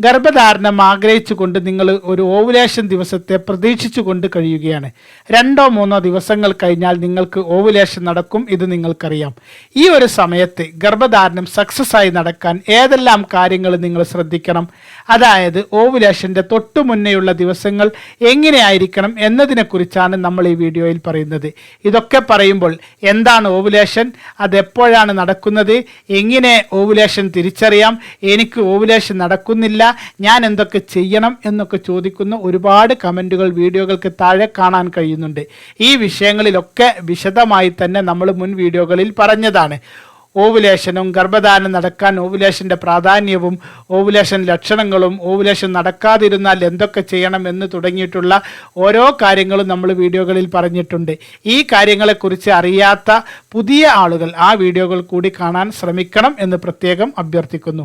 ഗർഭധാരണം ആഗ്രഹിച്ചുകൊണ്ട് നിങ്ങൾ ഒരു ഓവുലേഷൻ ദിവസത്തെ പ്രതീക്ഷിച്ചുകൊണ്ട് കഴിയുകയാണ്. രണ്ടോ മൂന്നോ ദിവസങ്ങൾ കഴിഞ്ഞാൽ നിങ്ങൾക്ക് ഓവുലേഷൻ നടക്കും ഇത് നിങ്ങൾക്കറിയാം. ഈ ഒരു സമയത്ത് ഗർഭധാരണം സക്സസ് ആയി നടക്കാൻ ഏതെല്ലാം കാര്യങ്ങൾ നിങ്ങൾ ശ്രദ്ധിക്കണം? അതായത് ഓവുലേഷന്റെ തൊട്ടു മുന്നേയുള്ള ദിവസങ്ങൾ എങ്ങനെയായിരിക്കണം എന്നതിനെക്കുറിച്ചാണ് നമ്മൾ ഈ വീഡിയോയിൽ പറയുന്നത്. ഇതൊക്കെ പറയുമ്പോൾ എന്താണ് ഓവുലേഷൻ അതെപ്പോഴാണ് നടക്കുന്നത്? എങ്ങനെ ഓവുലേഷൻ തിരിച്ചറിയാം? എനിക്ക് ഓവുലേഷൻ നടക്കുന്നില്ല. ഞാൻ എന്തൊക്കെ ചെയ്യണം എന്നൊക്കെ ചോദിക്കുന്ന ഒരുപാട് കമന്റുകൾ വീഡിയോകൾക്ക് താഴെ കാണാൻ കഴിയുന്നുണ്ട്. ഈ വിഷയങ്ങളിലൊക്കെ വിശദമായി തന്നെ നമ്മൾ മുൻ വീഡിയോകളിൽ പറഞ്ഞതാണ്. ഓവുലേഷനും ഗർഭധാരണം നടക്കാൻ ഓവുലേഷന്റെ പ്രാധാന്യവും ഓവുലേഷൻ ലക്ഷണങ്ങളും ഓവുലേഷൻ നടക്കാതിരുന്നാൽ എന്തൊക്കെ ചെയ്യണം എന്ന് തുടങ്ങിയിട്ടുള്ള ഓരോ കാര്യങ്ങളും നമ്മൾ വീഡിയോകളിൽ പറഞ്ഞിട്ടുണ്ട്. ഈ കാര്യങ്ങളെക്കുറിച്ച് അറിയാത്ത പുതിയ ആളുകൾ ആ വീഡിയോകൾ കൂടി കാണാൻ ശ്രമിക്കണം എന്ന് പ്രത്യേകം അഭ്യർത്ഥിക്കുന്നു.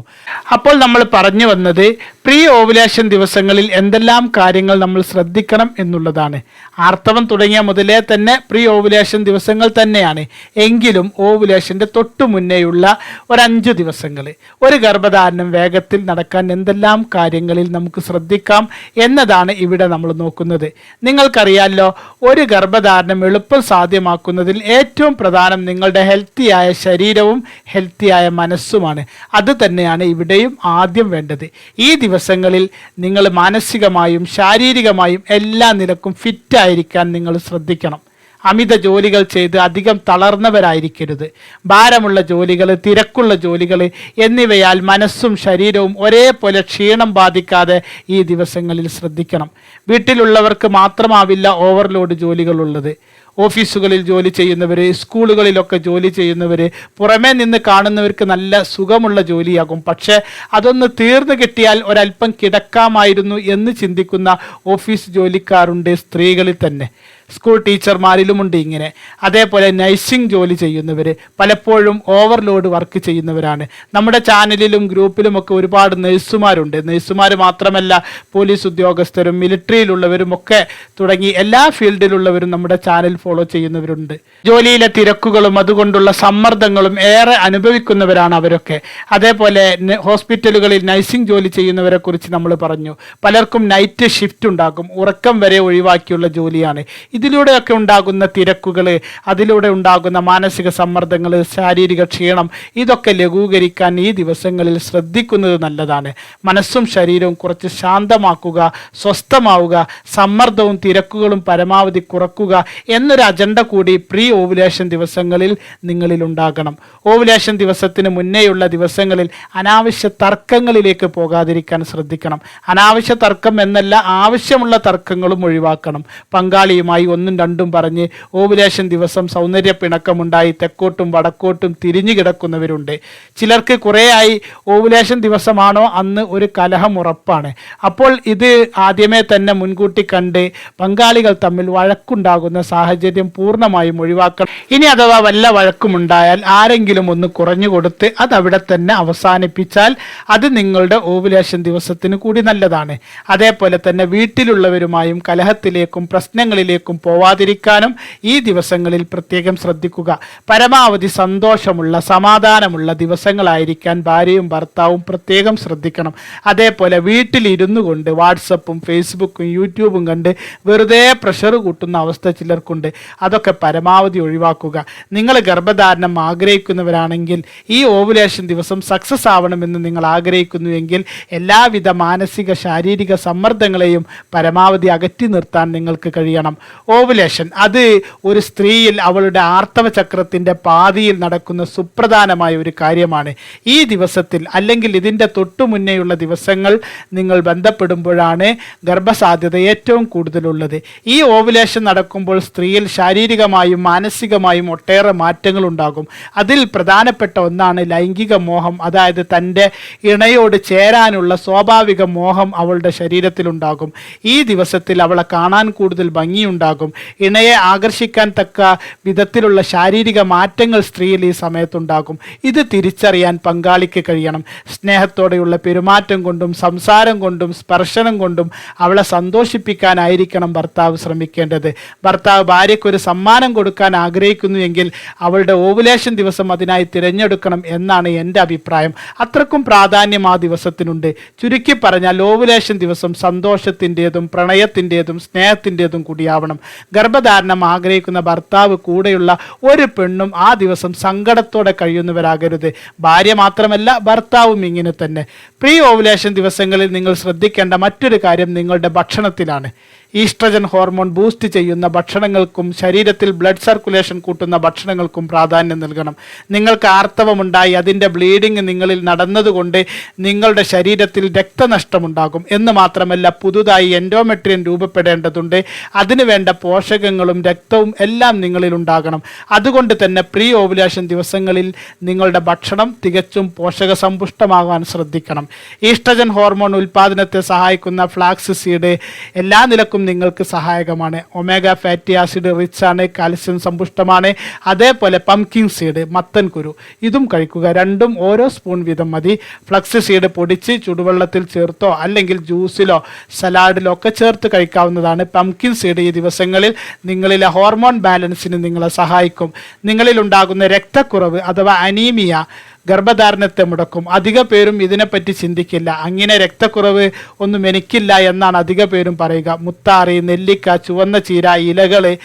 അപ്പോൾ നമ്മൾ പറഞ്ഞു വന്നത് പ്രീ ഓവുലേഷൻ ദിവസങ്ങളിൽ എന്തെല്ലാം കാര്യങ്ങൾ നമ്മൾ ശ്രദ്ധിക്കണം എന്നുള്ളതാണ്. ആർത്തവം തുടങ്ങിയ മുതലേ തന്നെ പ്രീ ഓവുലേഷൻ ദിവസങ്ങൾ തന്നെയാണ്. എങ്കിലും ഓവുലേഷന്റെ തൊട്ടു മുന്നേയുള്ള ഒരഞ്ചു ദിവസങ്ങൾ ഒരു ഗർഭധാരണം വേഗത്തിൽ നടക്കാൻ എന്തെല്ലാം കാര്യങ്ങളിൽ നമുക്ക് ശ്രദ്ധിക്കാം എന്നതാണ് ഇവിടെ നമ്മൾ നോക്കുന്നത്. നിങ്ങൾക്കറിയാമല്ലോ ഒരു ഗർഭധാരണം എളുപ്പം സാധ്യമാക്കുന്നതിൽ ഏറ്റവും പ്രധാനം നിങ്ങളുടെ ഹെൽത്തിയായ ശരീരവും ഹെൽത്തിയായ മനസ്സുമാണ്. അത് തന്നെയാണ് ഇവിടെയും ആദ്യം വേണ്ടത്. ഈ ദിവസങ്ങളിൽ നിങ്ങൾ മാനസികമായും ശാരീരികമായും എല്ലാ നിലക്കും ഫിറ്റായിരിക്കാൻ നിങ്ങൾ ശ്രദ്ധിക്കണം. അമിത ജോലികൾ ചെയ്ത് അധികം തളർന്നവരായിരിക്കരുത്. ഭാരമുള്ള ജോലികൾ തിരക്കുള്ള ജോലികൾ എന്നിവയാൽ മനസ്സും ശരീരവും ഒരേപോലെ ക്ഷീണം ബാധിക്കാതെ ഈ ദിവസങ്ങളിൽ ശ്രദ്ധിക്കണം. വീട്ടിലുള്ളവർക്ക് മാത്രമാവില്ല ഓവർലോഡ് ജോലികളുള്ളത്. ഓഫീസുകളിൽ ജോലി ചെയ്യുന്നവർ സ്കൂളുകളിലൊക്കെ ജോലി ചെയ്യുന്നവർ പുറമേ നിന്ന് കാണുന്നവർക്ക് നല്ല സുഖമുള്ള ജോലിയാകും. പക്ഷേ അതൊന്ന് തീർന്നു കിട്ടിയാൽ ഒരല്പം കിടക്കാമായിരുന്നു എന്ന് ചിന്തിക്കുന്ന ഓഫീസ് ജോലിക്കാരുണ്ട് സ്ത്രീകളിൽ തന്നെ. സ്കൂൾ ടീച്ചർമാരിലുമുണ്ട് ഇങ്ങനെ. അതേപോലെ നഴ്സിംഗ് ജോലി ചെയ്യുന്നവർ പലപ്പോഴും ഓവർലോഡ് വർക്ക് ചെയ്യുന്നവരാണ്. നമ്മുടെ ചാനലിലും ഗ്രൂപ്പിലുമൊക്കെ ഒരുപാട് നഴ്സുമാരുണ്ട് നഴ്സുമാർ മാത്രമല്ല പോലീസ് ഉദ്യോഗസ്ഥരും മിലിറ്ററിയിലുള്ളവരും ഒക്കെ തുടങ്ങി എല്ലാ ഫീൽഡിലുള്ളവരും നമ്മുടെ ചാനൽ ഫോളോ ചെയ്യുന്നവരുണ്ട്. ജോലിയിലെ തിരക്കുകളും അതുകൊണ്ടുള്ള സമ്മർദ്ദങ്ങളും ഏറെ അനുഭവിക്കുന്നവരാണ് അവരൊക്കെ. അതേപോലെ ഹോസ്പിറ്റലുകളിൽ നഴ്സിംഗ് ജോലി ചെയ്യുന്നവരെ കുറിച്ച് നമ്മൾ പറഞ്ഞു. പലർക്കും നൈറ്റ് ഷിഫ്റ്റ് ഉണ്ടാകും. ഉറക്കം വരെ ഒഴിവാക്കിയുള്ള ജോലിയാണ്. ഇതിലൂടെയൊക്കെ ഉണ്ടാകുന്ന തിരക്കുകൾ അതിലൂടെ ഉണ്ടാകുന്ന മാനസിക സമ്മർദ്ദങ്ങൾ ശാരീരിക ക്ഷീണം ഇതൊക്കെ ലഘൂകരിക്കാൻ ഈ ദിവസങ്ങളിൽ ശ്രദ്ധിക്കുന്നത് നല്ലതാണ്. മനസ്സും ശരീരവും കുറച്ച് ശാന്തമാക്കുക സ്വസ്ഥമാവുക സമ്മർദ്ദവും തിരക്കുകളും പരമാവധി കുറക്കുക എന്നൊരു അജണ്ട കൂടി പ്രീ ഓവുലേഷൻ ദിവസങ്ങളിൽ നിങ്ങളിൽ ഉണ്ടാകണം. ഓവുലേഷൻ ദിവസത്തിന് മുന്നേയുള്ള ദിവസങ്ങളിൽ അനാവശ്യ തർക്കങ്ങളിലേക്ക് പോകാതിരിക്കാൻ ശ്രദ്ധിക്കണം. അനാവശ്യ തർക്കം എന്നല്ല ആവശ്യമുള്ള തർക്കങ്ങളും ഒഴിവാക്കണം. പങ്കാളിയുമായി ഒന്നും രണ്ടും പറഞ്ഞ് ഓവുലേഷൻ ദിവസം സൗന്ദര്യ പിണക്കമുണ്ടായി തെക്കോട്ടും വടക്കോട്ടും തിരിഞ്ഞു കിടക്കുന്നവരുണ്ട്. ചിലർക്ക് കുറേയായി ഓവുലേഷൻ ദിവസമാണോ? അന്ന് ഒരു കലഹം ഉറപ്പാണ്. അപ്പോൾ ഇത് ആദ്യമേ തന്നെ മുൻകൂട്ടി കണ്ട് പങ്കാളികൾ തമ്മിൽ വഴക്കുണ്ടാകുന്ന സാഹചര്യം പൂർണമായും ഒഴിവാക്കണം. ഇനി അഥവാ വല്ല വഴക്കുമുണ്ടായാൽ ആരെങ്കിലും ഒന്ന് കുറഞ്ഞു കൊടുത്ത് അത് അവിടെ തന്നെ അവസാനിപ്പിച്ചാൽ അത് നിങ്ങളുടെ ഓവുലേഷൻ ദിവസത്തിന് കൂടി നല്ലതാണ്. അതേപോലെ തന്നെ വീട്ടിലുള്ളവരുമായും കലഹത്തിലേക്കും പ്രശ്നങ്ങളിലേക്കും പോവാതിരിക്കാനും ഈ ദിവസങ്ങളിൽ പ്രത്യേകം ശ്രദ്ധിക്കുക. പരമാവധി സന്തോഷമുള്ള സമാധാനമുള്ള ദിവസങ്ങളായിരിക്കാൻ ഭാര്യയും ഭർത്താവും പ്രത്യേകം ശ്രദ്ധിക്കണം. അതേപോലെ വീട്ടിലിരുന്നു കൊണ്ട് വാട്സപ്പും ഫേസ്ബുക്കും യൂട്യൂബും കണ്ട് വെറുതെ പ്രഷർ കൂട്ടുന്ന അവസ്ഥ ചിലർക്കുണ്ട്. അതൊക്കെ പരമാവധി ഒഴിവാക്കുക. നിങ്ങൾ ഗർഭധാരണം ആഗ്രഹിക്കുന്നവരാണെങ്കിൽ ഈ ഓവുലേഷൻ ദിവസം സക്സസ് ആവണമെന്ന് നിങ്ങൾ ആഗ്രഹിക്കുന്നുവെങ്കിൽ എല്ലാവിധ മാനസിക ശാരീരിക സമ്മർദ്ദങ്ങളെയും പരമാവധി അകറ്റി നിർത്താൻ നിങ്ങൾക്ക് കഴിയണം. ഓവുലേഷൻ അത് ഒരു സ്ത്രീയിൽ അവളുടെ ആർത്തവ ചക്രത്തിന്റെ പാതിയിൽ നടക്കുന്ന സുപ്രധാനമായ ഒരു കാര്യമാണ്. ഈ ദിവസത്തിൽ അല്ലെങ്കിൽ ഇതിന്റെ തൊട്ടു മുന്നേയുള്ള ദിവസങ്ങൾ നിങ്ങൾ ബന്ധപ്പെടുമ്പോഴാണ് ഗർഭസാധ്യത ഏറ്റവും കൂടുതലുള്ളത്. ഈ ഓവുലേഷൻ നടക്കുമ്പോൾ സ്ത്രീയിൽ ശാരീരികമായും മാനസികമായും ഒട്ടേറെ മാറ്റങ്ങൾ ഉണ്ടാകും. അതിൽ പ്രധാനപ്പെട്ട ഒന്നാണ് ലൈംഗിക മോഹം. അതായത് തന്റെ ഇണയോട് ചേരാനുള്ള സ്വാഭാവിക മോഹം അവളുടെ ശരീരത്തിലുണ്ടാകും. ഈ ദിവസത്തിൽ അവളെ കാണാൻ കൂടുതൽ ഭംഗിയുണ്ടാകും. ഉണ്ടാകും. ഇണയെ ആകർഷിക്കാൻ തക്ക വിധത്തിലുള്ള ശാരീരിക മാറ്റങ്ങൾ സ്ത്രീയിൽ ഈ സമയത്തുണ്ടാകും. ഇത് തിരിച്ചറിയാൻ പങ്കാളിക്ക് കഴിയണം. സ്നേഹത്തോടെയുള്ള പെരുമാറ്റം കൊണ്ടും സംസാരം കൊണ്ടും സ്പർശനം കൊണ്ടും അവളെ സന്തോഷിപ്പിക്കാനായിരിക്കണം ഭർത്താവ് ശ്രമിക്കേണ്ടത്. ഭർത്താവ് ഭാര്യയ്ക്കൊരു സമ്മാനം കൊടുക്കാൻ ആഗ്രഹിക്കുന്നു എങ്കിൽ അവളുടെ ഓവുലേഷൻ ദിവസം അതിനായി തിരഞ്ഞെടുക്കണം എന്നാണ് എന്റെ അഭിപ്രായം. അത്രക്കും പ്രാധാന്യം ആ ദിവസത്തിനുണ്ട്. ചുരുക്കി പറഞ്ഞാൽ ഓവുലേഷൻ ദിവസം സന്തോഷത്തിന്റെതും പ്രണയത്തിന്റെതും സ്നേഹത്തിന്റെതും കൂടിയാവണം. ഗർഭധാരണം ആഗ്രഹിക്കുന്ന ഭർത്താവ് കൂടെയുള്ള ഒരു പെണ്ണും ആ ദിവസം സങ്കടത്തോടെ കഴിയുന്നവരാകരുത്. ഭാര്യ മാത്രമല്ല ഭർത്താവും ഇങ്ങനെ തന്നെ. പ്രീ ഓവുലേഷൻ ദിവസങ്ങളിൽ നിങ്ങൾ ശ്രദ്ധിക്കേണ്ട മറ്റൊരു കാര്യം നിങ്ങളുടെ ഭക്ഷണത്തിലാണ്. ഈസ്ട്രജൻ ഹോർമോൺ ബൂസ്റ്റ് ചെയ്യുന്ന ഭക്ഷണങ്ങൾക്കും ശരീരത്തിൽ ബ്ലഡ് സർക്കുലേഷൻ കൂട്ടുന്ന ഭക്ഷണങ്ങൾക്കും പ്രാധാന്യം നൽകണം. നിങ്ങൾക്ക് ആർത്തവമുണ്ടായി അതിന്റെ ബ്ലീഡിങ് നിങ്ങളിൽ നടന്നതുകൊണ്ട് നിങ്ങളുടെ ശരീരത്തിൽ രക്തനഷ്ടമുണ്ടാകും. എന്ന് മാത്രമല്ല പുതുതായി എൻഡോമെട്രിയൻ രൂപപ്പെടേണ്ടതുണ്ട്. അതിനുവേണ്ട പോഷകങ്ങളും രക്തവും എല്ലാം നിങ്ങളിൽ ഉണ്ടാകണം. അതുകൊണ്ട് തന്നെ പ്രീ ഓവുലേഷൻ ദിവസങ്ങളിൽ നിങ്ങളുടെ ഭക്ഷണം തികച്ചും പോഷക സമ്പുഷ്ടമാകാൻ ശ്രദ്ധിക്കണം. ഈസ്ട്രജൻ ഹോർമോൺ ഉൽപ്പാദനത്തെ സഹായിക്കുന്ന ഫ്ലാക്സ് സീഡ് എല്ലാ നിലക്കും നിങ്ങൾക്ക് സഹായകമാണ്. ഒമേഗ ഫാറ്റി ആസിഡ് റിച്ച് ആണ് കാൽസ്യം സമ്പുഷ്ടമാണ് അതേപോലെ പംകിൻ സീഡ് മത്തൻ കുരു. ഇതും കഴിക്കുക. രണ്ടും ഓരോ സ്പൂൺ വീതം മതി. ഫ്ലക്സ് സീഡ് പൊടിച്ച് ചുടുവെള്ളത്തിൽ ചേർത്തോ അല്ലെങ്കിൽ ജ്യൂസിലോ സലാഡിലോ ഒക്കെ ചേർത്ത് കഴിക്കാവുന്നതാണ്. പംകിൻ സീഡ് ഈ ദിവസങ്ങളിൽ നിങ്ങളിലെ ഹോർമോൺ ബാലൻസിന് നിങ്ങളെ സഹായിക്കും. നിങ്ങളിൽ ഉണ്ടാകുന്ന രക്തക്കുറവ് അഥവാ അനീമിയ ഗർഭധാരണത്തെ മുടക്കും. അധിക പേരും ഇതിനെപ്പറ്റി ചിന്തിക്കില്ല. അങ്ങനെ രക്തക്കുറവ് ഒന്നും എനിക്കില്ല എന്നാണ് അധിക പേരും പറയുക. മുത്താറി നെല്ലിക്ക ചുവന്ന ചീര ഇലകൾ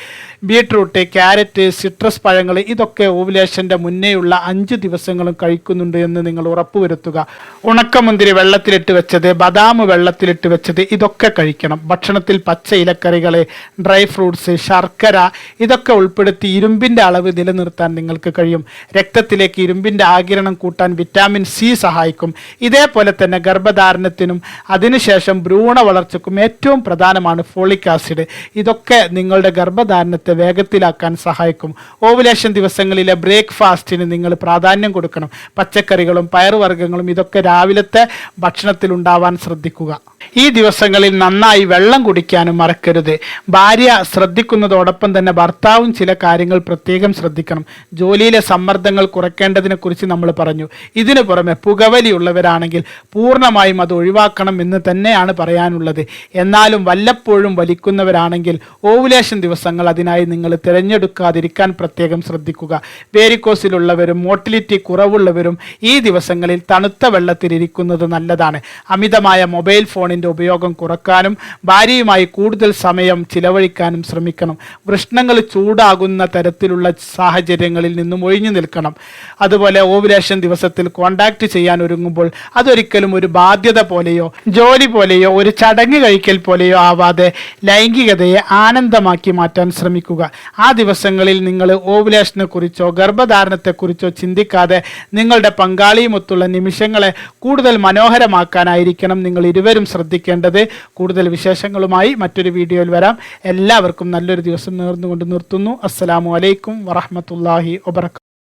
ബീട്രൂട്ട് ക്യാരറ്റ് സിട്രസ് പഴങ്ങൾ ഇതൊക്കെ ഓവുലേഷന്റെ മുന്നേയുള്ള അഞ്ച് ദിവസങ്ങളും കഴിക്കുന്നുണ്ട് എന്ന് നിങ്ങൾ ഉറപ്പുവരുത്തുക. ഉണക്കമുന്തിരി വെള്ളത്തിലിട്ട് വെച്ചത് ബദാം വെള്ളത്തിലിട്ട് വെച്ചത് ഇതൊക്കെ കഴിക്കണം. ഭക്ഷണത്തിൽ പച്ച ഇലക്കറികൾ ഡ്രൈ ഫ്രൂട്ട്സ് ശർക്കര ഇതൊക്കെ ഉൾപ്പെടുത്തി ഇരുമ്പിന്റെ അളവ് നിലനിർത്താൻ നിങ്ങൾക്ക് കഴിയും. രക്തത്തിലേക്ക് ഇരുമ്പിന്റെ ആകിരണം കൂട്ടാൻ വിറ്റാമിൻ സി സഹായിക്കും. ഇതേപോലെ തന്നെ ഗർഭധാരണത്തിനും അതിനുശേഷം ഭ്രൂണ വളർച്ചയ്ക്കും ഏറ്റവും പ്രധാനമാണ് ഫോളിക് ആസിഡ്. ഇതൊക്കെ നിങ്ങളുടെ ഗർഭധാരണത്തെ വേഗത്തിലാക്കാൻ സഹായിക്കും. ഓവുലേഷൻ ദിവസങ്ങളിലെ ബ്രേക്ക്ഫാസ്റ്റിന് നിങ്ങൾ പ്രാധാന്യം കൊടുക്കണം. പച്ചക്കറികളും പയറുവർഗങ്ങളും ഇതൊക്കെ രാവിലത്തെ ഭക്ഷണത്തിൽ ഉണ്ടാവാൻ ശ്രദ്ധിക്കുക. ഈ ദിവസങ്ങളിൽ നന്നായി വെള്ളം കുടിക്കാനും മറക്കരുത്. ഭാര്യ ശ്രദ്ധിക്കുന്നതോടൊപ്പം തന്നെ ഭർത്താവും ചില കാര്യങ്ങൾ പ്രത്യേകം ശ്രദ്ധിക്കണം. ജോലിയിലെ സമ്മർദ്ദങ്ങൾ കുറയ്ക്കേണ്ടതിനെ കുറിച്ച് നമ്മൾ പറഞ്ഞു. ഇതിനു പുറമെ പുകവലിയുള്ളവരാണെങ്കിൽ പൂർണമായും അത് ഒഴിവാക്കണം എന്ന് തന്നെയാണ് പറയാനുള്ളത്. എന്നാലും വല്ലപ്പോഴും വലിക്കുന്നവരാണെങ്കിൽ ഓവുലേഷൻ ദിവസങ്ങൾ അതിനായി നിങ്ങൾ തിരഞ്ഞെടുക്കാതിരിക്കാൻ പ്രത്യേകം ശ്രദ്ധിക്കുക. വേരിക്കോസിലുള്ളവരും മോട്ടിലിറ്റി കുറവുള്ളവരും ഈ ദിവസങ്ങളിൽ തണുത്ത വെള്ളത്തിലിരിക്കുന്നത് നല്ലതാണ്. അമിതമായ മൊബൈൽ ഫോണിന്റെ ഉപയോഗം കുറക്കാനും ഭാര്യയുമായി കൂടുതൽ സമയം ചിലവഴിക്കാനും ശ്രമിക്കണം. വൃഷ്ണങ്ങൾ ചൂടാകുന്ന തരത്തിലുള്ള സാഹചര്യങ്ങളിൽ നിന്നും ഒഴിഞ്ഞു നിൽക്കണം. അതുപോലെ ഓവുലേഷൻ ദിവസത്തിൽ കോണ്ടാക്ട് ചെയ്യാൻ ഒരുങ്ങുമ്പോൾ അതൊരിക്കലും ഒരു ബാധ്യത പോലെയോ ജോലി പോലെയോ ഒരു ചടങ്ങ് കഴിക്കൽ പോലെയോ ആവാതെ ലൈംഗികതയെ ആനന്ദമാക്കി മാറ്റാൻ ശ്രമിക്കുക. ആ ദിവസങ്ങളിൽ നിങ്ങൾ ഓവുലേഷനെ കുറിച്ചോ ഗർഭധാരണത്തെക്കുറിച്ചോ ചിന്തിക്കാതെ നിങ്ങളുടെ പങ്കാളിയുമൊത്തുള്ള നിമിഷങ്ങളെ കൂടുതൽ മനോഹരമാക്കാനായിരിക്കണം നിങ്ങൾ ഇരുവരും ശ്രദ്ധിക്കേണ്ടത്. കൂടുതൽ വിശേഷങ്ങളുമായി മറ്റൊരു വീഡിയോയിൽ വരാം. എല്ലാവർക്കും നല്ലൊരു ദിവസം നേർന്നുകൊണ്ട് നിർത്തുന്നു. അസ്സലാമു അലൈക്കും വറഹമത്തല്ലാഹി വബർക്കാത്തു